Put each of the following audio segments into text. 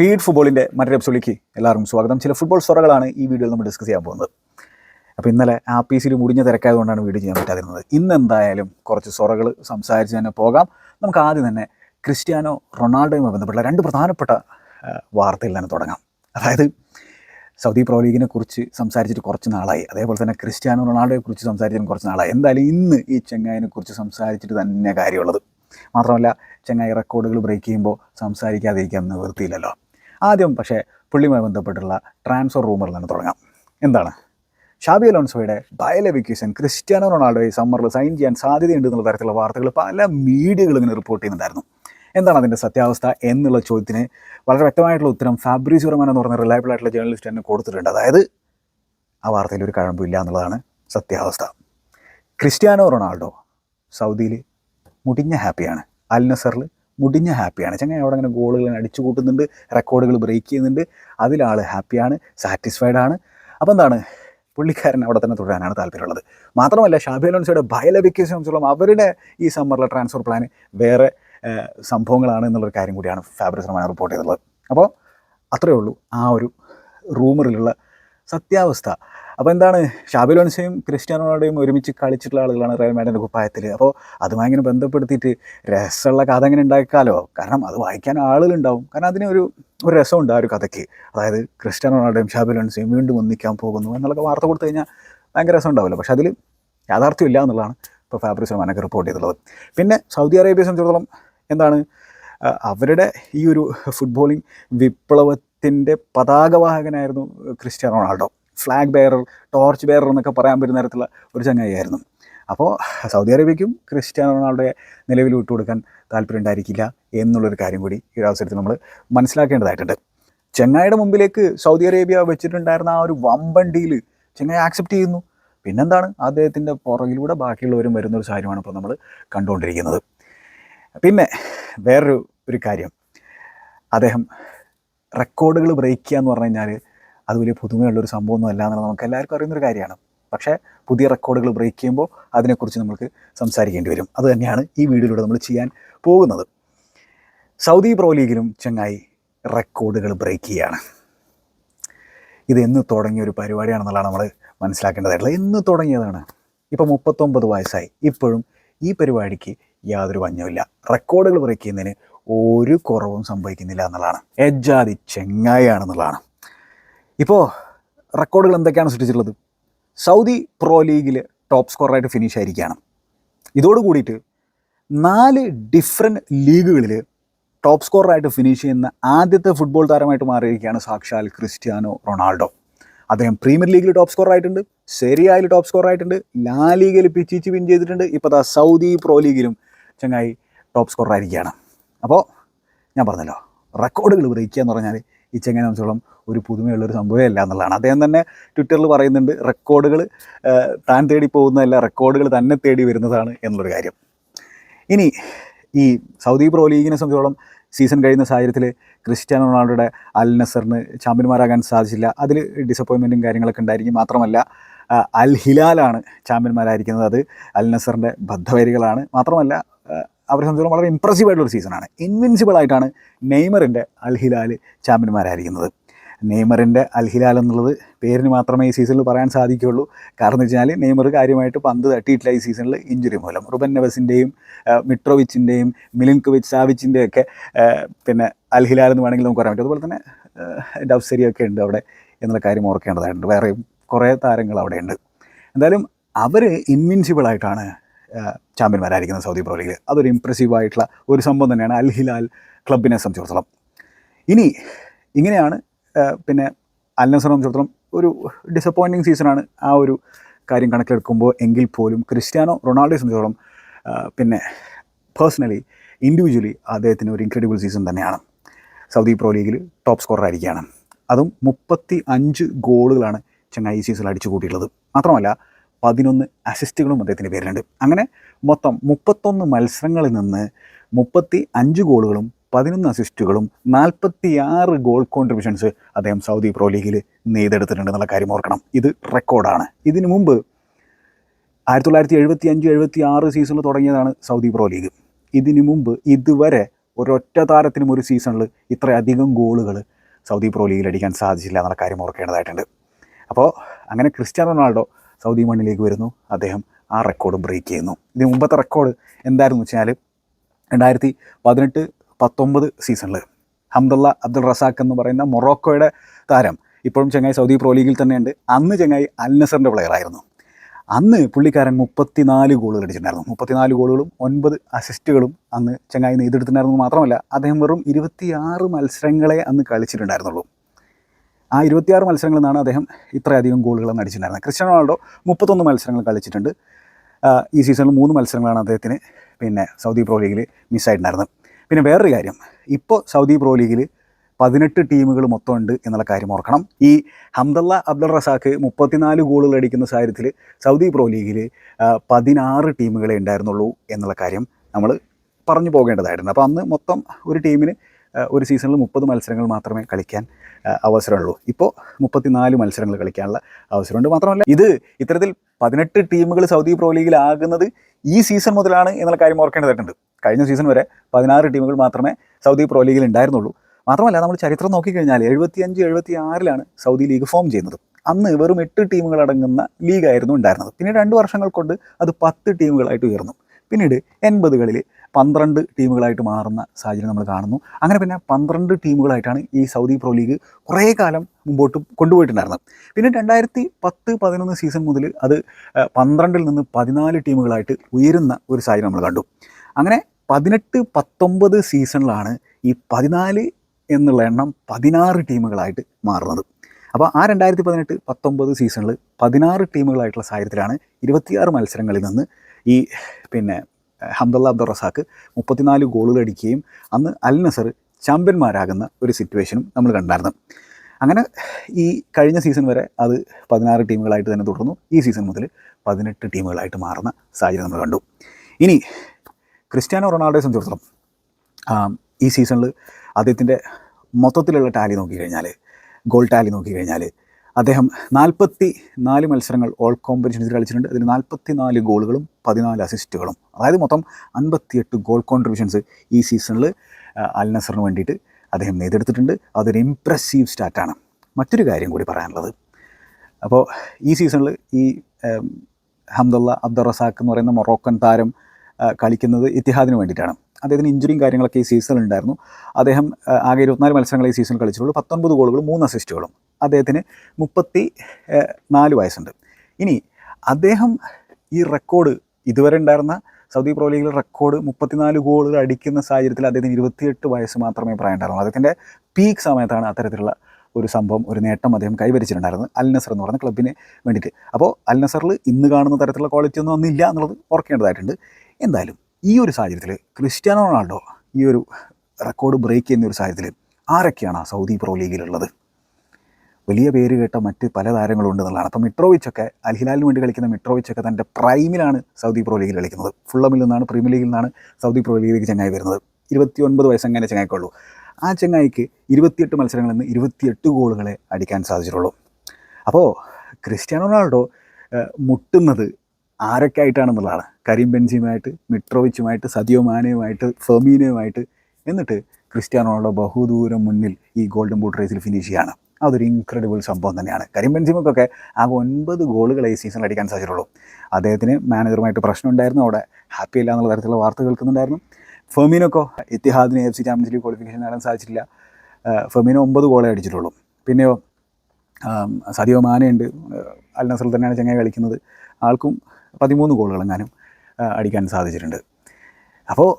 Feed ഫുട്ബോളിന്റെ മറ്റൊരു എപ്പിസോഡിലേക്ക് എല്ലാവർക്കും സ്വാഗതം. ചില ഫുട്ബോൾ സ്വറകളാണ് ഈ വീഡിയോയിൽ നമ്മൾ ഡിസ്കസ് ചെയ്യാൻ പോകുന്നത്. അപ്പോൾ ഇന്നലെ ആ പി സിയിൽ മുടിഞ്ഞ തിരക്കായതുകൊണ്ടാണ് വീഡിയോ ചെയ്യാൻ പറ്റാതിരുന്നത്. ഇന്ന് എന്തായാലും കുറച്ച് സ്വറകൾ സംസാരിച്ച് തന്നെ പോകാം. നമുക്ക് ആദ്യം തന്നെ ക്രിസ്ത്യാനോ റൊണാൾഡോയുമായി ബന്ധപ്പെട്ട രണ്ട് പ്രധാനപ്പെട്ട വാർത്തയിൽ തന്നെ തുടങ്ങാം. അതായത് സൗദി പ്രോ ലീഗിനെ കുറിച്ച് സംസാരിച്ചിട്ട് കുറച്ച് നാളായി. അതേപോലെ തന്നെ ക്രിസ്ത്യാനോ റൊണാൾഡോയെ കുറിച്ച് സംസാരിച്ചിട്ട് കുറച്ച് നാളായി. എന്തായാലും ഇന്ന് ഈ ചെങ്ങായിനെ കുറിച്ച് സംസാരിച്ചിട്ട് തന്നെ കാര്യമുള്ളത്. മാത്രമല്ല ചെങ്ങായി റെക്കോർഡുകൾ ബ്രേക്ക് ചെയ്യുമ്പോൾ സംസാരിക്കാതിരിക്കാൻ നിവൃത്തിയില്ലല്ലോ. ആദ്യം പക്ഷേ പുള്ളിയുമായി ബന്ധപ്പെട്ടുള്ള ട്രാൻസ്ഫർ റൂമറിൽ നിന്ന് തുടങ്ങാം. എന്താണ്? ഷാബി അലോൺസോയുടെ ബയലവിക്കേഷൻ ക്രിസ്ത്യാനോ ഈ സമ്മറിൽ സൈൻ ചെയ്യാൻ സാധ്യതയുണ്ട് എന്നുള്ള തരത്തിലുള്ള വാർത്തകൾ പല മീഡിയകളും ഇങ്ങനെ റിപ്പോർട്ട് ചെയ്യുന്നുണ്ടായിരുന്നു. എന്താണ് അതിന്റെ സത്യാവസ്ഥ എന്നുള്ള ചോദ്യത്തിന് വളരെ വ്യക്തമായിട്ടുള്ള ഉത്തരം ഫാബ്രിസ് റഹ്മാൻ എന്ന് പറഞ്ഞ റിലയബിൾ ആയിട്ടുള്ള ജേർണലിസ്റ്റ് തന്നെ കൊടുത്തിട്ടുണ്ട്. അതായത് ആ വാർത്തയിൽ ഒരു കഴമ്പില്ല എന്നുള്ളതാണ് സത്യാവസ്ഥ. ക്രിസ്ത്യാനോ റൊണാൾഡോ സൗദിയിൽ മുടിഞ്ഞ ഹാപ്പിയാണ് അൽ നസറിൽ മുടിഞ്ഞ ഹാപ്പിയാണ്. ചങ്ങ അവിടെ അങ്ങനെ ഗോളുകൾ അടിച്ചു കൂട്ടുന്നുണ്ട് റെക്കോർഡുകൾ ബ്രേക്ക് ചെയ്യുന്നുണ്ട്. അതിലാൾ ഹാപ്പിയാണ് സാറ്റിസ്ഫൈഡ് ആണ്. അപ്പോൾ എന്താണ്? പുള്ളിക്കാരൻ അവിടെ തന്നെ തുടരാനാണ് താല്പര്യമുള്ളത്. മാത്രമല്ല ഷാബി അലോൺസിയുടെ സംബന്ധിച്ചോളം അവരുടെ ഈ സമ്മറിലെ ട്രാൻസ്ഫർ പ്ലാൻ വേറെ സംഭവങ്ങളാണ് എന്നുള്ളൊരു കാര്യം കൂടിയാണ് ഫാബ്രിസ് റഹ്മാൻ റിപ്പോർട്ട് ചെയ്തിട്ടുള്ളത്. അപ്പോൾ അത്രയേ ഉള്ളൂ ആ ഒരു റൂമറിലുള്ള സത്യാവസ്ഥ. അപ്പോൾ എന്താണ്? ഷാബി ലോൺസയും ക്രിസ്ത്യാനോ റൊണാൾഡോയും ഒരുമിച്ച് കളിച്ചിട്ടുള്ള ആളുകളാണ് റയൽ മാഡിന്റെ കുപ്പായത്തിൽ അപ്പോൾ അതുമായി ഇങ്ങനെ ബന്ധപ്പെടുത്തിയിട്ട് രസമുള്ള കഥ അങ്ങനെ ഉണ്ടാക്കാലോ കാരണം അത് വായിക്കാൻ ആളുകളുണ്ടാവും. കാരണം അതിന് ഒരു ഒരു രസമുണ്ട് ആ ഒരു കഥയ്ക്ക്. അതായത് ക്രിസ്ത്യാനോ റൊണാൾഡോയും ഷാബി ലോൺസയും വീണ്ടും ഒന്നിക്കാൻ പോകുന്നു എന്നുള്ളൊക്കെ വാർത്ത കൊടുത്തു കഴിഞ്ഞാൽ ഭയങ്കര രസം ഉണ്ടാവില്ല പക്ഷേ അതിൽ യാഥാർത്ഥ്യമില്ല എന്നുള്ളതാണ് ഇപ്പോൾ ഫാബ്രിസ് റഹ്മാനൊക്കെ റിപ്പോർട്ട് ചെയ്തിട്ടുള്ളത്. പിന്നെ സൗദി അറേബ്യയെ സംബന്ധിച്ചിടത്തോളം എന്താണ്? അവരുടെ ഈ ഒരു ഫുട്ബോളിംഗ് വിപ്ലവത്തിന്റെ പതാകവാഹകനായിരുന്നു Cristiano Ronaldo. Flag bearer torch bearer എന്നൊക്കെ പറയാൻ പറ്റുന്ന തരത്തിലുള്ള ഒരു ചങ്ങായിയായിരുന്നു. അപ്പോൾ സൗദി അറേബ്യയ്ക്കും ക്രിസ്ത്യാനോ റൊണാൾഡോയെ നിലവിൽ വിട്ടുകൊടുക്കാൻ താല്പര്യം ഉണ്ടായിരിക്കില്ല എന്നുള്ളൊരു കാര്യം കൂടി ഈ അവസരത്തിൽ നമ്മൾ മനസ്സിലാക്കേണ്ടതായിട്ടുണ്ട്. ചെങ്ങായിയുടെ മുമ്പിലേക്ക് സൗദി അറേബ്യ വെച്ചിട്ടുണ്ടായിരുന്ന ആ ഒരു വമ്പൻ ഡീൽ ചെങ്ങായി ആക്സെപ്റ്റ് ചെയ്യുന്നു. പിന്നെന്താണ്? അദ്ദേഹത്തിന്റെ പുറകിലൂടെ ബാക്കിയുള്ളവരും വരുന്ന ഒരു കാര്യമാണ് ഇപ്പോൾ നമ്മൾ കണ്ടുകൊണ്ടിരിക്കുന്നത്. പിന്നെ വേറൊരു ഒരു കാര്യം. അദ്ദേഹം റെക്കോർഡുകൾ ബ്രേക്ക് ചെയ്യുക എന്ന് പറഞ്ഞു കഴിഞ്ഞാൽ അത് വലിയ പുതുമയുള്ളൊരു സംഭവമൊന്നും അല്ല എന്നുള്ളത് നമുക്ക് എല്ലാവർക്കും അറിയുന്നൊരു കാര്യമാണ്. പക്ഷേ പുതിയ റെക്കോർഡുകൾ ബ്രേക്ക് ചെയ്യുമ്പോൾ അതിനെക്കുറിച്ച് നമുക്ക് സംസാരിക്കേണ്ടി വരും. അത് തന്നെയാണ് ഈ വീഡിയോയിലൂടെ നമ്മൾ ചെയ്യാൻ പോകുന്നത്. സൗദി പ്രോ ലീഗിലും ചങ്ങായി റെക്കോർഡുകൾ ബ്രേക്ക് ചെയ്യുകയാണ് ഇത് എന്ന് തുടങ്ങിയ ഒരു പരിപാടിയാണെന്നുള്ളതാണ് നമ്മൾ മനസ്സിലാക്കേണ്ടതായിട്ടുള്ളത്. എന്ന് തുടങ്ങിയതാണ്. ഇപ്പോൾ മുപ്പത്തൊമ്പത് വയസ്സായി. ഇപ്പോഴും ഈ പരിപാടിക്ക് യാതൊരു വഞ്ഞമില്ല റെക്കോർഡുകൾ ബ്രേക്ക് ചെയ്യുന്നതിന് ഒരു കുറവും സംഭവിക്കുന്നില്ല എന്നുള്ളതാണ്. എജാതി ചെങ്ങായാണെന്നുള്ളതാണ് ഇപ്പോൾ റെക്കോർഡുകൾ എന്തൊക്കെയാണ് സൃഷ്ടിച്ചിട്ടുള്ളത്? സൗദി പ്രോ ലീഗിൽ ടോപ്പ് സ്കോറായിട്ട് ഫിനിഷ് ആയിരിക്കുകയാണ്. ഇതോട് കൂടിയിട്ട് നാല് ഡിഫറെന്റ് ലീഗുകളിൽ ടോപ്പ് സ്കോറായിട്ട് ഫിനിഷ് ചെയ്യുന്ന ആദ്യത്തെ ഫുട്ബോൾ താരമായിട്ട് മാറിയിരിക്കുകയാണ് സാക്ഷാൽ ക്രിസ്ത്യാനോ റൊണാൾഡോ. അദ്ദേഹം പ്രീമിയർ ലീഗിൽ ടോപ്പ് സ്കോർ ആയിട്ടുണ്ട് സെരിയയിൽ ടോപ്പ് സ്കോർ ആയിട്ടുണ്ട് ലാ ലീഗിൽ പിച്ചിച്ച് വിൻ ചെയ്തിട്ടുണ്ട്. ഇപ്പോൾ ദാ സൗദി പ്രോ ലീഗിലും ചങ്ങായി ടോപ്പ് സ്കോർ ആയിരിക്കുകയാണ്. അപ്പോൾ ഞാൻ പറഞ്ഞല്ലോ റെക്കോർഡുകൾ ബ്രേക്ക് എന്ന് പറഞ്ഞാൽ ഈ ചെങ്ങനെ സംബന്ധിച്ചോളം ഒരു പുതുമയുള്ളൊരു സംഭവമേ അല്ല എന്നുള്ളതാണ്. അദ്ദേഹം തന്നെ ട്വിറ്ററിൽ പറയുന്നുണ്ട് റെക്കോർഡുകൾ താൻ തേടി പോകുന്നതല്ല റെക്കോർഡുകൾ തന്നെ തേടി വരുന്നതാണ് എന്നുള്ളൊരു കാര്യം. ഇനി ഈ സൗദി പ്രോ ലീഗിനെ സംബന്ധിച്ചോളം സീസൺ കഴിയുന്ന സാഹചര്യത്തിൽ ക്രിസ്ത്യാനോ റൊണാൾഡോയുടെ അൽ നസറിന് ചാമ്പ്യന്മാരാകാൻ സാധിച്ചില്ല. അതിൽ ഡിസപ്പോയിൻമെന്റും കാര്യങ്ങളൊക്കെ ഉണ്ടായിരിക്കും. മാത്രമല്ല അൽ ഹിലാലാണ് ചാമ്പ്യന്മാരായിരിക്കുന്നത്. അത് അൽ നസറിന്റെ ബദ്ധവരികളാണ്. മാത്രമല്ല അവരെ സംബന്ധിച്ചോളം വളരെ ഇമ്പ്രസീവ് ആയിട്ടുള്ള സീസണാണ് ഇൻവിൻസിബിൾ ആയിട്ടാണ് നെയ്മറിന്റെ അൽ ഹിലാൽ ചാമ്പ്യന്മാരായിരിക്കുന്നത്. നെയ്മറിന്റെ അൽ ഹിലാൽ എന്നുള്ളത് പേരിന് മാത്രമേ ഈ സീസണിൽ പറയാൻ സാധിക്കുകയുള്ളൂ. കാരണം എന്ന് വെച്ചാൽ നെയ്മർ കാര്യമായിട്ട് പന്ത് തട്ടിയിട്ടില്ല ഈ സീസണിൽ ഇഞ്ചുറി മൂലം. റുബൻ നവസിന്റെയും മിട്രോവിച്ചിന്റെയും മിലിൻകോവിച്ച് സാവിച്ചിന്റെ ഒക്കെ പിന്നെ അൽ ഹിലാൽ എന്ന് വേണമെങ്കിൽ നമുക്ക് പറയാൻ പറ്റും. അതുപോലെ തന്നെ ഡബ്സരിയൊക്കെ ഉണ്ട് അവിടെ എന്നുള്ള കാര്യം ഓർക്കേണ്ടതായിട്ടുണ്ട്. വേറെയും കുറേ താരങ്ങൾ അവിടെയുണ്ട്. എന്തായാലും അവർ ഇൻവിൻസിബിൾ ആയിട്ടാണ് ചാമ്പ്യന്മാരായിരിക്കുന്നത് സൗദി പ്രോ ലീഗിൽ അതൊരു ഇമ്പ്രസീവ് ആയിട്ടുള്ള ഒരു സംഭവം തന്നെയാണ് അൽ ഹിലാൽ ക്ലബിനെ സംബന്ധിച്ചിടത്തോളം. ഇനി ഇങ്ങനെയാണ് പിന്നെ അൽ നസറിനെ സംബന്ധിച്ചിടത്തോളം ഒരു ഡിസപ്പോയിന്റിങ് സീസണാണ് ആ ഒരു കാര്യം കണക്കിലെടുക്കുമ്പോൾ എങ്കിൽ പോലും ക്രിസ്ത്യാനോ റൊണാൾഡോയെ സംബന്ധിച്ചിടത്തോളം പിന്നെ പേഴ്സണലി ഇൻഡിവിജ്വലി അദ്ദേഹത്തിന് ഒരു ഇൻക്രെഡിബിൾ സീസൺ തന്നെയാണ്. സൗദി പ്രോ ലീഗിൽ ടോപ്പ് സ്കോറർ ആയിരിക്കുകയാണ്. അതും മുപ്പത്തി അഞ്ച് ഗോളുകളാണ് ചെങ്ങായി ഈ സീസണിൽ അടിച്ചു കൂട്ടിയിട്ടുള്ളത് മാത്രമല്ല പതിനൊന്ന് അസിസ്റ്റുകളും അദ്ദേഹത്തിന്റെ പേരിലുണ്ട്. അങ്ങനെ മൊത്തം മുപ്പത്തൊന്ന് മത്സരങ്ങളിൽ നിന്ന് മുപ്പത്തി അഞ്ച് ഗോളുകളും പതിനൊന്ന് അസിസ്റ്റുകളും നാൽപ്പത്തിയാറ് ഗോൾ കോൺട്രിബ്യൂഷൻസ് അദ്ദേഹം സൗദി പ്രോ ലീഗിൽ നെയ്തെടുത്തിട്ടുണ്ട് എന്നുള്ള കാര്യം ഓർക്കണം. ഇത് റെക്കോർഡാണ് ഇതിനു മുമ്പ് ആയിരത്തി തൊള്ളായിരത്തി എഴുപത്തി അഞ്ച് എഴുപത്തി ആറ് സീസണിൽ തുടങ്ങിയതാണ് സൗദി പ്രോ ലീഗ് ഇതിനു മുമ്പ് ഇതുവരെ ഒരൊറ്റ താരത്തിനും ഒരു സീസണിൽ ഇത്രയധികം ഗോളുകൾ സൗദി പ്രോ ലീഗിൽ അടിക്കാൻ സാധിച്ചില്ല എന്നുള്ള കാര്യം ഓർക്കേണ്ടതായിട്ടുണ്ട്. അപ്പോൾ അങ്ങനെ ക്രിസ്ത്യാനോ റൊണാൾഡോ സൗദി മണ്ണിലേക്ക് വരുന്നു. അദ്ദേഹം ആ റെക്കോർഡ് ബ്രേക്ക് ചെയ്യുന്നു. ഇതിന് മുമ്പത്തെ റെക്കോർഡ് എന്തായിരുന്നു വെച്ചാൽ രണ്ടായിരത്തി പതിനെട്ട് പത്തൊമ്പത് സീസണിൽ ഹംദുള്ള അബ്ദുൾ റസാഖ് എന്ന് പറയുന്ന മൊറോക്കോയുടെ താരം ഇപ്പോഴും ചങ്ങായി സൗദി പ്രോ ലീഗിൽ തന്നെയുണ്ട്. അന്ന് ചങ്ങായി അൽ നസറിന്റെ പ്ലെയർ ആയിരുന്നു. അന്ന് പുള്ളിക്കാരൻ മുപ്പത്തിനാല് ഗോളുകൾ അടിച്ചിട്ടുണ്ടായിരുന്നു. മുപ്പത്തിനാല് ഗോളുകളും ഒൻപത് അസിസ്റ്റുകളും അന്ന് ചങ്ങായി നെയ്തെടുത്തിട്ടുണ്ടായിരുന്നു മാത്രമല്ല അദ്ദേഹം വെറും ഇരുപത്തിയാറ് മത്സരങ്ങളെ അന്ന് കളിച്ചിട്ടുണ്ടായിരുന്നുള്ളൂ. ആ ഇരുപത്തിയാറ് മത്സരങ്ങളിൽ നിന്നാണ് അദ്ദേഹം ഇത്രയധികം ഗോളുകൾ അന്ന് അടിച്ചിട്ടുണ്ടായിരുന്നത് ക്രിസ്ത്യാനോ റൊണാൾഡോ മുപ്പത്തൊന്ന് മത്സരങ്ങൾ കളിച്ചിട്ടുണ്ട്. ഈ സീസണിൽ മൂന്ന് മത്സരങ്ങളാണ് അദ്ദേഹത്തിന് പിന്നെ സൗദി പ്രോ ലീഗിൽ മിസ്സായിട്ടുണ്ടായിരുന്നത്. പിന്നെ വേറൊരു കാര്യം ഇപ്പോൾ സൗദി പ്രോ ലീഗിൽ പതിനെട്ട് ടീമുകൾ മൊത്തം ഉണ്ട് എന്നുള്ള കാര്യം ഓർക്കണം. ഈ ഹംദല്ല അബ്ദുൾ റസാഖ് മുപ്പത്തിനാല് ഗോളുകൾ അടിക്കുന്ന സാഹചര്യത്തിൽ സൗദി പ്രോ ലീഗിൽ പതിനാറ് ടീമുകളെ ഉണ്ടായിരുന്നുള്ളൂ എന്നുള്ള കാര്യം നമ്മൾ പറഞ്ഞു പോകേണ്ടതായിരുന്നു അപ്പോൾ അന്ന് മൊത്തം ഒരു ടീമിന് ഒരു സീസണിൽ മുപ്പത് മത്സരങ്ങൾ മാത്രമേ കളിക്കാൻ അവസരമുള്ളൂ. ഇപ്പോൾ മുപ്പത്തിനാല് മത്സരങ്ങൾ കളിക്കാനുള്ള അവസരമുണ്ട്. മാത്രമല്ല ഇത് ഇത്തരത്തിൽ പതിനെട്ട് ടീമുകൾ സൗദി പ്രോ ലീഗിലാകുന്നത് ഈ സീസൺ മുതലാണ് എന്നുള്ള കാര്യം ഓർക്കേണ്ടതായിട്ടുണ്ട് കഴിഞ്ഞ സീസൺ വരെ പതിനാറ് ടീമുകൾ മാത്രമേ സൗദി പ്രോ ലീഗിൽ ഉണ്ടായിരുന്നുള്ളൂ. മാത്രമല്ല നമ്മൾ ചരിത്രം നോക്കിക്കഴിഞ്ഞാൽ എഴുപത്തിയഞ്ച് എഴുപത്തി ആറിലാണ് സൗദി ലീഗ് ഫോം ചെയ്യുന്നത്. അന്ന് വെറും എട്ട് ടീമുകൾ അടങ്ങുന്ന ലീഗായിരുന്നു ഉണ്ടായിരുന്നത്. പിന്നെ രണ്ട് വർഷങ്ങൾ കൊണ്ട് അത് പത്ത് ടീമുകളായിട്ട് ഉയർന്നു. പിന്നീട് എൺപതുകളിൽ പന്ത്രണ്ട് ടീമുകളായിട്ട് മാറുന്ന സാഹചര്യം നമ്മൾ കാണുന്നു. അങ്ങനെ പിന്നെ പന്ത്രണ്ട് ടീമുകളായിട്ടാണ് ഈ സൗദി പ്രോ ലീഗ് കുറേ കാലം മുമ്പോട്ട് കൊണ്ടുപോയിട്ടുണ്ടായിരുന്നത്. പിന്നെ രണ്ടായിരത്തി പത്ത് പതിനൊന്ന് സീസൺ മുതൽ അത് പന്ത്രണ്ടിൽ നിന്ന് പതിനാല് ടീമുകളായിട്ട് ഉയരുന്ന ഒരു സാഹചര്യം നമ്മൾ കണ്ടു. അങ്ങനെ പതിനെട്ട് പത്തൊമ്പത് സീസണിലാണ് ഈ പതിനാല് എന്നുള്ള എണ്ണം പതിനാറ് ടീമുകളായിട്ട് മാറുന്നത്. അപ്പോൾ ആ രണ്ടായിരത്തി പതിനെട്ട് പത്തൊമ്പത് സീസണിൽ പതിനാറ് ടീമുകളായിട്ടുള്ള സാഹചര്യത്തിലാണ് ഇരുപത്തിയാറ് മത്സരങ്ങളിൽ നിന്ന് ഈ പിന്നെ ഹംദല്ല അബ്ദുൾ റസാക്ക് മുപ്പത്തിനാല് ഗോളുകൾ അടിക്കുകയും അന്ന് അൽ നസർ ചാമ്പ്യന്മാരാകുന്ന ഒരു സിറ്റുവേഷനും നമ്മൾ കണ്ടായിരുന്നു. അങ്ങനെ ഈ കഴിഞ്ഞ സീസൺ വരെ അത് പതിനാറ് ടീമുകളായിട്ട് തന്നെ തുടർന്നു. ഈ സീസൺ മുതൽ പതിനെട്ട് ടീമുകളായിട്ട് മാറുന്ന സാഹചര്യം നമ്മൾ കണ്ടു. ഇനി ക്രിസ്ത്യാനോ റൊണാൾഡോയെ സംബന്ധിച്ചിടത്തോളം ഈ സീസണിൽ അദ്ദേഹത്തിന്റെ മൊത്തത്തിലുള്ള ടാലി നോക്കിക്കഴിഞ്ഞാൽ ഗോൾ ടാലി നോക്കിക്കഴിഞ്ഞാൽ അദ്ദേഹം നാൽപ്പത്തി നാല് മത്സരങ്ങൾ ഓൾ കോമ്പറ്റീഷൻസിൽ കളിച്ചിട്ടുണ്ട്. അതിൽ നാൽപ്പത്തി നാല് ഗോളുകളും പതിനാല് അസിസ്റ്റുകളും അതായത് മൊത്തം അൻപത്തിയെട്ട് ഗോൾ കോൺട്രിബ്യൂഷൻസ് ഈ സീസണിൽ അൽ നസറിന് വേണ്ടിയിട്ട് അദ്ദേഹം നേടിയെടുത്തിട്ടുണ്ട്. അതൊരു ഇംപ്രസീവ് സ്റ്റാറ്റാണ് മറ്റൊരു കാര്യം കൂടി പറയാനുള്ളത്. അപ്പോൾ ഈ സീസണിൽ ഈ ഹംദുള്ള അബ്ദുൾ റസാഖ് എന്ന് പറയുന്ന മൊറോക്കൻ താരം കളിക്കുന്നത് ഇത്തിഹാദിന് വേണ്ടിയിട്ടാണ്. അദ്ദേഹത്തിന് ഇഞ്ചുറിയും കാര്യങ്ങളൊക്കെ ഈ സീസണിൽ ഉണ്ടായിരുന്നു. അദ്ദേഹം ആകെ ഇരുപത്തിനാല് മത്സരങ്ങൾ ഈ സീസണിൽ കളിച്ചിട്ടുള്ളൂ. പത്തൊൻപത് ഗോളുകളും മൂന്ന് അസിസ്റ്റുകളും അദ്ദേഹത്തിന് മുപ്പത്തി നാല് വയസ്സുണ്ട്. ഇനി അദ്ദേഹം ഈ റെക്കോർഡ് ഇതുവരെ ഉണ്ടായിരുന്ന സൗദി പ്രോ ലീഗിൽ റെക്കോർഡ് മുപ്പത്തിനാല് ഗോളുകൾ അടിക്കുന്ന സാഹചര്യത്തിൽ അദ്ദേഹത്തിന് ഇരുപത്തിയെട്ട് വയസ്സ് മാത്രമേ പ്രായമുണ്ടായിരുന്നു അദ്ദേഹത്തിന്റെ പീക്ക് സമയത്താണ് അത്തരത്തിലുള്ള ഒരു സംഭവം ഒരു നേട്ടം അദ്ദേഹം കൈവരിച്ചിട്ടുണ്ടായിരുന്നു അൽനസർ എന്ന് പറയുന്ന ക്ലബിന് വേണ്ടിയിട്ട്. അപ്പോൾ അൽനസറിൽ ഇന്ന് കാണുന്ന തരത്തിലുള്ള ക്വാളിറ്റി ഒന്നും ഒന്നില്ല എന്നുള്ളത് ഓർക്കേണ്ടതായിട്ടുണ്ട് എന്തായാലും ഈ ഒരു സാഹചര്യത്തിൽ ക്രിസ്ത്യാനോ റൊണാൾഡോ ഈ ഒരു റെക്കോർഡ് ബ്രേക്ക് ചെയ്യുന്ന ഒരു സാഹചര്യത്തിൽ ആരൊക്കെയാണ് സൗദി പ്രോ ലീഗിലുള്ളത്? വലിയ പേര് കേട്ട മറ്റ് പല താരങ്ങളും ഉണ്ട് എന്നുള്ളതാണ്. അപ്പോൾ മിട്രോവിച്ചൊക്കെ അൽ ഹിലാലിന് വേണ്ടി കളിക്കുന്ന മിട്രോവിച്ചൊക്കെ തന്റെ പ്രൈമിലാണ് സൗദി പ്രോ ലീഗിൽ കളിക്കുന്നത്. ഫുള്ളമിൽ നിന്നാണ് പ്രീമിയർ ലീഗിൽ നിന്നാണ് സൗദി പ്രോ ലീഗിലേക്ക് ചങ്ങായി വരുന്നത്. ഇരുപത്തി ഒൻപത് വയസ്സങ്ങനെ ചങ്ങായിക്കുള്ളൂ. ആ ചങ്ങായിക്ക് ഇരുപത്തിയെട്ട് മത്സരങ്ങളിൽ നിന്ന് ഇരുപത്തിയെട്ട് ഗോളുകളെ അടിക്കാൻ സാധിച്ചിട്ടുള്ളൂ. അപ്പോൾ ക്രിസ്ത്യാനോ റൊണാൾഡോ മുട്ടുന്നത് ആരൊക്കെ ആയിട്ടാണെന്നുള്ളതാണ് കരീം ബെൻസിയുമായിട്ട് മിട്രോവിച്ചുമായിട്ട് സദിയോ മാനയുമായിട്ട് ഫെർമീനയുമായിട്ട്. എന്നിട്ട് ക്രിസ്ത്യാനോ റൊണാൾഡോ ബഹുദൂരം മുന്നിൽ ഈ ഗോൾഡൻ ബൂട്ട് റേസിൽ ഫിനിഷ് ചെയ്യാണ് അതൊരു ഇൻക്രെഡിബിൾ സംഭവം തന്നെയാണ്. കരിം ബെൻസിമക്കൊക്കെ ആകെ ഒൻപത് ഗോളുകൾ ഈ സീസണിൽ അടിക്കാൻ സാധിച്ചിട്ടുള്ളൂ. അദ്ദേഹത്തിന് മാനേജറുമായിട്ട് പ്രശ്നമുണ്ടായിരുന്നു അവിടെ. ഹാപ്പി ഇല്ല എന്നുള്ള തരത്തിലുള്ള വാർത്ത കേൾക്കുന്നുണ്ടായിരുന്നു. ഫെമീനൊക്കെ ഇത്തിഹാദിന് F C champions league qualification നേടാൻ സാധിച്ചിട്ടില്ല. ഫെമീനോ ഒമ്പത് ഗോളേ അടിച്ചിട്ടുള്ളൂ. പിന്നെയോ സദിയോ മാനയുണ്ട്. അൽ നസറിൽ തന്നെയാണ് ചങ്ങായി കളിക്കുന്നത്. ആൾക്കും പതിമൂന്ന് ഗോളുകളെങ്ങാനും അടിക്കാൻ സാധിച്ചിട്ടുണ്ട്. അപ്പോൾ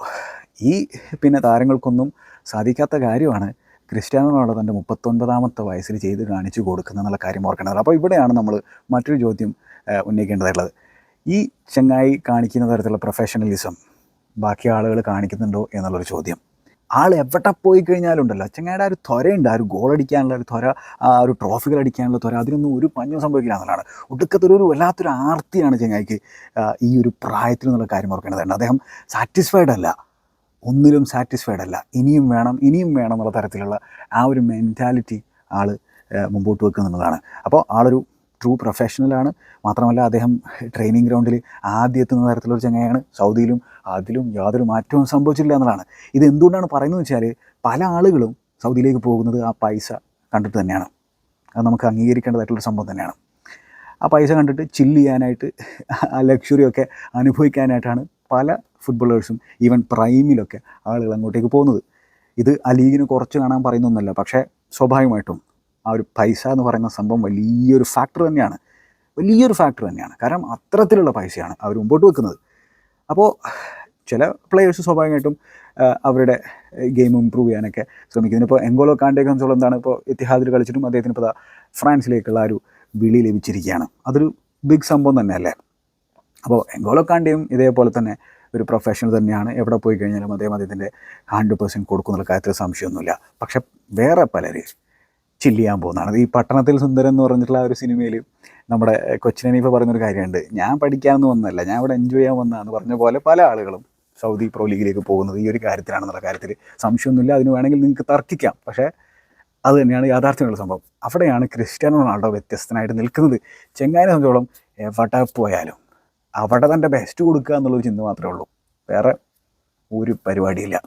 ഈ പിന്നെ താരങ്ങൾക്കൊന്നും സാധിക്കാത്ത കാര്യമാണ് ക്രിസ്ത്യാനോ റൊണാൾഡോ തന്റെ മുപ്പത്തൊൻപതാമത്തെ വയസ്സിൽ ചെയ്ത് കാണിച്ചു കൊടുക്കുന്ന എന്നുള്ള കാര്യം ഓർക്കേണ്ടത് അപ്പോൾ ഇവിടെയാണ് നമ്മൾ മറ്റൊരു ചോദ്യം ഉന്നയിക്കേണ്ടതായിട്ടുള്ളത്. ഈ ചങ്ങായി കാണിക്കുന്ന തരത്തിലുള്ള പ്രൊഫഷണലിസം ബാക്കി ആളുകൾ കാണിക്കുന്നുണ്ടോ എന്നുള്ളൊരു ചോദ്യം. ആൾ എവിടെ പോയി കഴിഞ്ഞാലുണ്ടല്ലോ ചങ്ങായുടെ ആ ഒരു ത്വരയുണ്ട്. ആ ഒരു ഗോൾ അടിക്കാനുള്ള ഒരു ത്വര ആ ഒരു ട്രോഫികൾ അടിക്കാനുള്ള ത്വര അതിനൊന്നും ഒരു പഞ്ഞും സംഭവിക്കില്ല എന്നുള്ളതാണ്. ഒടുക്കത്തൊരു വല്ലാത്തൊരു ആർത്തിയാണ് ചങ്ങായിക്ക് ഈ ഒരു പ്രായത്തിൽ എന്നുള്ള കാര്യം ഓർക്കേണ്ടതുണ്ട് അദ്ദേഹം സാറ്റിസ്ഫൈഡ് അല്ല. ഒന്നിലും സാറ്റിസ്ഫൈഡ് അല്ല. ഇനിയും വേണം ഇനിയും വേണം എന്നുള്ള തരത്തിലുള്ള ആ ഒരു മെന്റാലിറ്റി ആൾ മുമ്പോട്ട് വെക്കുന്നുള്ളതാണ് അപ്പോൾ ആളൊരു ട്രൂ പ്രൊഫഷണലാണ് മാത്രമല്ല അദ്ദേഹം ട്രെയിനിങ് ഗ്രൗണ്ടിൽ ആദ്യം എത്തുന്ന തരത്തിലൊരു ചങ്ങയാണ് സൗദിയിലും അതിലും യാതൊരു മാറ്റവും സംഭവിച്ചില്ല എന്നുള്ളതാണ്. ഇത് എന്തുകൊണ്ടാണ് പറയുന്നത് വെച്ചാൽ പല ആളുകളും സൗദിയിലേക്ക് പോകുന്നത് ആ പൈസ കണ്ടിട്ട് തന്നെയാണ്. അത് നമുക്ക് അംഗീകരിക്കേണ്ടതായിട്ടുള്ള സംഭവം തന്നെയാണ്. ആ പൈസ കണ്ടിട്ട് ചില്ല് ചെയ്യാനായിട്ട് ആ ലക്ഷറിയൊക്കെ അനുഭവിക്കാനായിട്ടാണ് പല ഫുട്ബോളേഴ്സും ഈവൻ പ്രൈമിലൊക്കെ ആളുകൾ അങ്ങോട്ടേക്ക് പോകുന്നത്. ഇത് ആ ലീഗിന് കുറച്ച് കാണാൻ പറയുന്നൊന്നുമല്ല പക്ഷേ സ്വാഭാവികമായിട്ടും ആ ഒരു പൈസ എന്ന് പറയുന്ന സംഭവം വലിയൊരു ഫാക്ടർ തന്നെയാണ്. വലിയൊരു ഫാക്ടർ തന്നെയാണ്. കാരണം അത്തരത്തിലുള്ള പൈസയാണ് അവർ മുമ്പോട്ട് വെക്കുന്നത്. അപ്പോൾ ചില പ്ലെയേഴ്സ് സ്വാഭാവികമായിട്ടും അവരുടെ ഗെയിം ഇമ്പ്രൂവ് ചെയ്യാനൊക്കെ ശ്രമിക്കുന്നു ഇപ്പോൾ എങ്കോലോ കാണ്ടേ സംബന്ധിച്ചോളം എന്താണ് ഇപ്പോൾ ഇത്തിഹാദിൽ കളിച്ചിട്ടും അദ്ദേഹത്തിന് ഇപ്പോൾ ഫ്രാൻസിലേക്കുള്ള ഒരു വിളി ലഭിച്ചിരിക്കുകയാണ്. അതൊരു ബിഗ് സംഭവം തന്നെയല്ലേ? അപ്പോൾ എങ്കോലോ ഇതേപോലെ തന്നെ ഒരു പ്രൊഫഷണൽ തന്നെയാണ്. എവിടെ പോയി കഴിഞ്ഞാലും അദ്ദേഹം അദ്ദേഹത്തിന്റെ ഹൺഡ്രഡ് പെർസെന്റ് കൊടുക്കുന്നുള്ള കാര്യത്തിൽ സംശയമൊന്നുമില്ല. പക്ഷെ വേറെ പലര് ചില്ല് ചെയ്യാൻ പോകുന്നതാണ്. ഈ പട്ടണത്തിൽ സുന്ദരം എന്ന് പറഞ്ഞിട്ടുള്ള ആ ഒരു സിനിമയിൽ നമ്മുടെ കൊച്ചിനീഫ് പറഞ്ഞൊരു കാര്യമുണ്ട്. ഞാൻ പഠിക്കാനൊന്നും വന്നല്ല ഞാൻ ഇവിടെ എൻജോയ് ചെയ്യാൻ വന്നതെന്ന് പറഞ്ഞ പോലെ പല ആളുകളും സൗദി പ്രോ ലീഗിലേക്ക് പോകുന്നത് ഈ ഒരു കാര്യത്തിലാണെന്നുള്ള കാര്യത്തിൽ സംശയമൊന്നുമില്ല. അതിന് വേണമെങ്കിൽ നിങ്ങൾക്ക് തർക്കിക്കാം. പക്ഷേ അത് തന്നെയാണ് യാഥാർത്ഥ്യമുള്ള സംഭവം. അവിടെയാണ് ക്രിസ്ത്യാനോ റൊണാൾഡോ വ്യത്യസ്തനായിട്ട് നിൽക്കുന്നത്. ചെങ്ങായിനെ സംബന്ധിച്ചോളം എവിടെ പോയാലും അവിടെ തന്റെ ബെസ്റ്റ് കൊടുക്കുക എന്നുള്ളൊരു ചിന്ത മാത്രമേ ഉള്ളൂ. വേറെ ഒരു പരിപാടിയില്ല.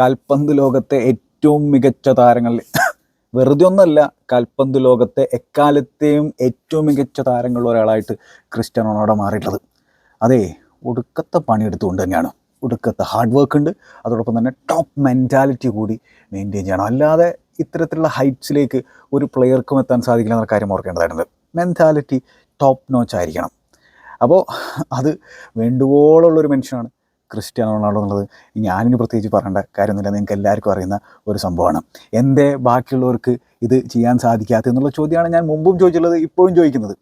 കാൽപന്ത് ലോകത്തെ ഏറ്റവും മികച്ച താരങ്ങളിൽ വെറുതെ ഒന്നല്ല കാൽപന്ത് ലോകത്തെ എക്കാലത്തെയും ഏറ്റവും മികച്ച താരങ്ങളിൽ ഒരാളായിട്ട് ക്രിസ്ത്യാനോ റൊണാൾഡോ മാറിയിട്ടുള്ളത്. അതെ ഒടുക്കത്തെ പണിയെടുത്തുകൊണ്ട് തന്നെയാണ്. ഒടുക്കത്തെ ഹാർഡ് വർക്ക് ഉണ്ട്. അതോടൊപ്പം തന്നെ ടോപ്പ് മെന്റാലിറ്റി കൂടി മെയിന്റെയിൻ ചെയ്യണം. അല്ലാതെ ഇത്തരത്തിലുള്ള ഹൈറ്റ്സിലേക്ക് ഒരു പ്ലെയർക്കും എത്താൻ സാധിക്കില്ല എന്ന കാര്യം ഓർക്കേണ്ടതായിട്ടുണ്ട്. മെന്റാലിറ്റി ടോപ്പ് നോച്ച് ആയിരിക്കണം. അപ്പോൾ അത് വേണ്ടുവോളുള്ളൊരു മനുഷ്യനാണ് ക്രിസ്ത്യാനോ റൊണാൾഡോ എന്നുള്ളത്. ഞാനിന് പ്രത്യേകിച്ച് പറയേണ്ട കാര്യമൊന്നുമില്ല. നിങ്ങൾക്ക് എല്ലാവർക്കും അറിയുന്ന ഒരു സംഭവമാണ്. എന്തേ ബാക്കിയുള്ളവർക്ക് ഇത് ചെയ്യാൻ സാധിക്കാത്ത എന്നുള്ള ചോദ്യമാണ് ഞാൻ മുമ്പും ചോദിച്ചിട്ടുള്ളത് ഇപ്പോഴും ചോദിക്കുന്നത്.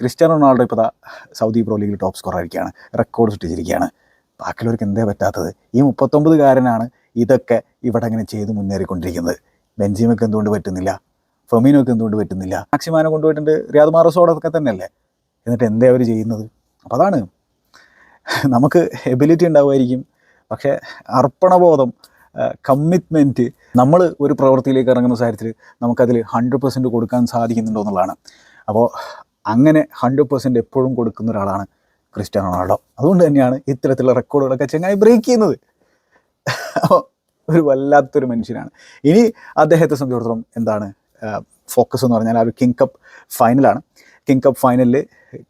ക്രിസ്ത്യാനോ റൊണാൾഡോ ഇപ്പോൾ സൗദി പ്രോ ലീഗിൽ ടോപ്പ് സ്കോർ ആയിരിക്കുകയാണ് റെക്കോർഡ് സൃഷ്ടിച്ചിരിക്കുകയാണ്. ബാക്കിയുള്ളവർക്ക് എന്തേ പറ്റാത്തത്? ഈ മുപ്പത്തൊമ്പതുകാരനാണ് ഇതൊക്കെ ഇവിടെ അങ്ങനെ ചെയ്ത് മുന്നേറിക്കൊണ്ടിരിക്കുന്നത്. ബെൻജിമൊക്കെ എന്തുകൊണ്ട് പറ്റുന്നില്ല? ഫെമീനൊക്കെ എന്തുകൊണ്ട് പറ്റുന്നില്ല? മാക്സിമാനെ കൊണ്ടുപോയിട്ടുണ്ട് റിയാദ് മാറസോടൊക്കെ തന്നെയല്ലേ? എന്നിട്ട് എന്തേ അവർ ചെയ്യുന്നത്? അപ്പോൾ അതാണ്. നമുക്ക് എബിലിറ്റി ഉണ്ടാവുമായിരിക്കും. പക്ഷേ അർപ്പണബോധം കമ്മിറ്റ്മെന്റ് നമ്മൾ ഒരു പ്രവൃത്തിയിലേക്ക് ഇറങ്ങുന്ന സാഹചര്യത്തിൽ നമുക്കതിൽ ഹൺഡ്രഡ് പെർസെന്റ് കൊടുക്കാൻ സാധിക്കുന്നുണ്ടോ എന്നുള്ളതാണ്. അപ്പോൾ അങ്ങനെ ഹൺഡ്രഡ് പെർസെന്റ് എപ്പോഴും കൊടുക്കുന്ന ഒരാളാണ് ക്രിസ്ത്യാനോ റൊണാൾഡോ. അതുകൊണ്ട് തന്നെയാണ് ഇത്തരത്തിലുള്ള റെക്കോർഡുകളൊക്കെ ചെങ്ങായി ബ്രേക്ക് ചെയ്യുന്നത്. അപ്പോൾ ഒരു വല്ലാത്തൊരു മനുഷ്യനാണ്. ഇനി അദ്ദേഹത്തെ സംബന്ധിച്ചിടത്തോളം എന്താണ് ഫോക്കസ് എന്ന് പറഞ്ഞാൽ ആ ഒരു കിങ് കപ്പ് ഫൈനലാണ് കിങ് കപ്പ് ഫൈനലിൽ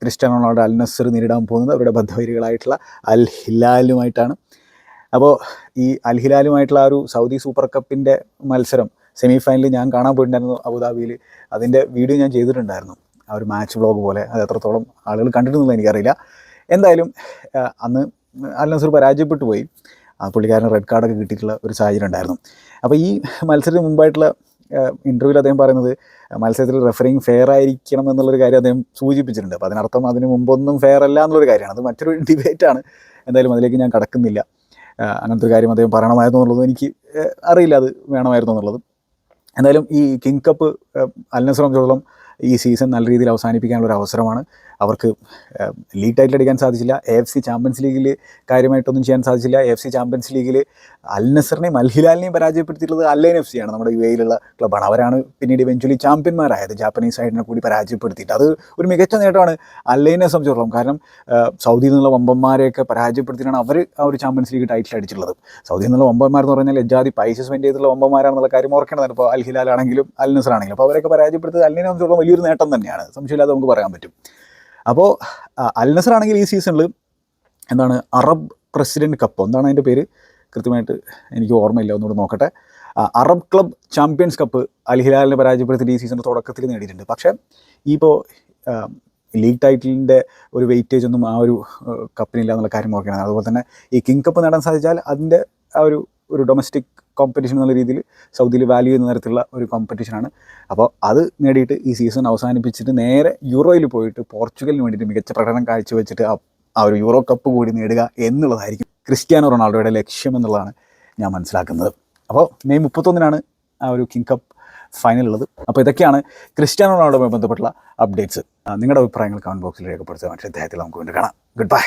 ക്രിസ്ത്യാനോ റൊണാൾഡോ അൽ നസർ നേരിടാൻ പോകുന്നത് അവരുടെ ബദ്ധവൈരികളായിട്ടുള്ള അൽ ഹിലാലുമായിട്ടാണ്. അപ്പോൾ ഈ അൽ ഹിലാലുമായിട്ടുള്ള ആ ഒരു സൗദി സൂപ്പർ കപ്പിന്റെ മത്സരം സെമി ഫൈനലിൽ ഞാൻ കാണാൻ പോയിട്ടുണ്ടായിരുന്നു അബുദാബിയിൽ അതിന്റെ വീഡിയോ ഞാൻ ചെയ്തിട്ടുണ്ടായിരുന്നു. ആ ഒരു മാച്ച് വ്ളോഗ് പോലെ. അത് എത്രത്തോളം ആളുകൾ കണ്ടിട്ടുണ്ടെന്ന് എനിക്കറിയില്ല. എന്തായാലും അന്ന് അൽ നസർ പരാജയപ്പെട്ടു പോയി. ആ പുള്ളിക്കാരന് റെഡ് കാർഡൊക്കെ കിട്ടിയിട്ടുള്ള ഒരു സാഹചര്യം ഉണ്ടായിരുന്നു. അപ്പോൾ ഈ മത്സരത്തിന് മുമ്പായിട്ടുള്ള ഇന്റർവ്യൂവിൽ അദ്ദേഹം പറയുന്നത് മത്സരത്തിൽ റെഫറിങ് ഫെയർ ആയിരിക്കണം എന്നുള്ളൊരു കാര്യം അദ്ദേഹം സൂചിപ്പിച്ചിട്ടുണ്ട്. അപ്പോൾ അതിനർത്ഥം അതിന് മുമ്പൊന്നും ഫെയർ അല്ല എന്നുള്ളൊരു കാര്യമാണ്. അത് മറ്റൊരു ഡിബേറ്റാണ് എന്തായാലും അതിലേക്ക് ഞാൻ കടക്കുന്നില്ല. അങ്ങനത്തെ ഒരു കാര്യം അദ്ദേഹം പറയണമായിരുന്നു എന്നുള്ളത് എനിക്ക് അറിയില്ല അത് വേണമായിരുന്നു എന്നുള്ളത്. എന്തായാലും ഈ കിങ് കപ്പ് അലിനെ സംബന്ധിച്ചിടത്തോളം ഈ സീസൺ നല്ല രീതിയിൽ അവസാനിപ്പിക്കാനുള്ള ഒരു അവസരമാണ്. അവർക്ക് ലീഗ് ടൈറ്റിൽ അടിക്കാൻ സാധിച്ചില്ല. എ എഫ് സി ചാമ്പ്യൻസ് ലീഗിൽ കാര്യമായിട്ടൊന്നും ചെയ്യാൻ സാധിച്ചില്ല. എ എഫ് സി ചാമ്പ്യൻസ് ലീഗിൽ അൽ നസറിനെയും അൽ ഹിലാലിനെയും പരാജയപ്പെടുത്തിയിട്ടുള്ളത് അല്ലൈൻ എഫ് സി ആണ് നമ്മുടെ യു എയിലുള്ള ക്ലബ്ബാണ് അവരാണ് പിന്നീട് ഇവഞ്ച്വലി ചാമ്പ്യന്മാരായത്. ജാപ്പനീസ് സൈഡിനെ കൂടി പരാജയപ്പെടുത്തിയിട്ട്. അത് ഒരു മികച്ച നേട്ടമാണ് അല്ലൈനെ സംബന്ധിച്ചിടത്തോളം. കാരണം സൗദിയിൽ നിന്നുള്ള വമ്പന്മാരെയൊക്കെ പരാജയപ്പെടുത്തിയിട്ടാണ് അവർ ആ ഒരു ചാമ്പ്യൻസ് ലീഗ് ടൈറ്റിൽ അടിച്ചിട്ടുള്ളത്. സൗദിയിൽ നിന്നുള്ള വമ്പന്മാർ എന്ന് പറഞ്ഞാൽ എജാതി പൈസ സ്പെൻഡ് ചെയ്തിട്ടുള്ള വമ്പന്മാരാണെന്നുള്ള കാര്യം ഓർക്കേണ്ടതാണ്. ഇപ്പോൾ അൽ ഹിലാലാണെങ്കിലും അൽ നസർ ആണെങ്കിലും അപ്പോൾ അവരൊക്കെ പരാജയപ്പെടുത്തിയത് അല്ലിനെ സംബന്ധിച്ചിടത്തോളം വലിയൊരു നേട്ടം തന്നെയാണ്. സംശയമില്ലാതെ നമുക്ക് പറയാൻ പറ്റും. അപ്പോൾ അൽ നസർ ആണെങ്കിൽ ഈ സീസണിൽ എന്താണ് അറബ് പ്രസിഡന്റ് കപ്പ് എന്താണ് അതിന്റെ പേര്? കൃത്യമായിട്ട് എനിക്ക് ഓർമ്മയില്ല ഒന്നുകൂടെ നോക്കട്ടെ. Arab club champions cup Al ഹിലാലിനെ പരാജയപ്പെടുത്തിയിട്ട് ഈ സീസണിന്റെ തുടക്കത്തിൽ നേടിയിട്ടുണ്ട്. പക്ഷേ ഇപ്പോൾ ലീഗ് ടൈറ്റിലിന്റെ ഒരു വെയിറ്റേജ് ഒന്നും ആ ഒരു കപ്പിനില്ല എന്നുള്ള കാര്യം നോക്കിയാണ് അതുപോലെ തന്നെ ഈ കിങ് കപ്പ് നേടാൻ സാധിച്ചാൽ അതിന്റെ ആ ഒരു ഒരു ഡൊമസ്റ്റിക് കോമ്പറ്റീഷൻ എന്നുള്ള രീതിയിൽ സൗദിയിൽ വാല്യൂ ചെയ്യുന്ന തരത്തിലുള്ള ഒരു കോമ്പറ്റീഷനാണ് അപ്പോൾ അത് നേടിയിട്ട് ഈ സീസൺ അവസാനിപ്പിച്ചിട്ട് നേരെ യൂറോയിൽ പോയിട്ട് പോർച്ചുഗലിന് വേണ്ടിയിട്ട് മികച്ച പ്രകടനം കാഴ്ചവെച്ചിട്ട് ആ ഒരു യൂറോ കപ്പ് കൂടി നേടുക എന്നുള്ളതായിരിക്കും ക്രിസ്ത്യാനോ റൊണാൾഡോയുടെ ലക്ഷ്യം എന്നുള്ളതാണ് ഞാൻ മനസ്സിലാക്കുന്നത്. അപ്പോൾ മെയ് മുപ്പത്തൊന്നിനാണ് ആ ഒരു കിങ് കപ്പ് ഫൈനൽ ഉള്ളത്. അപ്പോൾ ഇതൊക്കെയാണ് ക്രിസ്ത്യാനോ റൊണാൾഡോയുമായി ബന്ധപ്പെട്ടുള്ള അപ്ഡേറ്റ്സ് നിങ്ങളുടെ അഭിപ്രായങ്ങൾ കമന്റ് ബോക്സിൽ രേഖപ്പെടുത്തുക മറ്റേ അദ്ദേഹത്തിൽ നമുക്ക് വീണ്ടും കാണാം. Good bye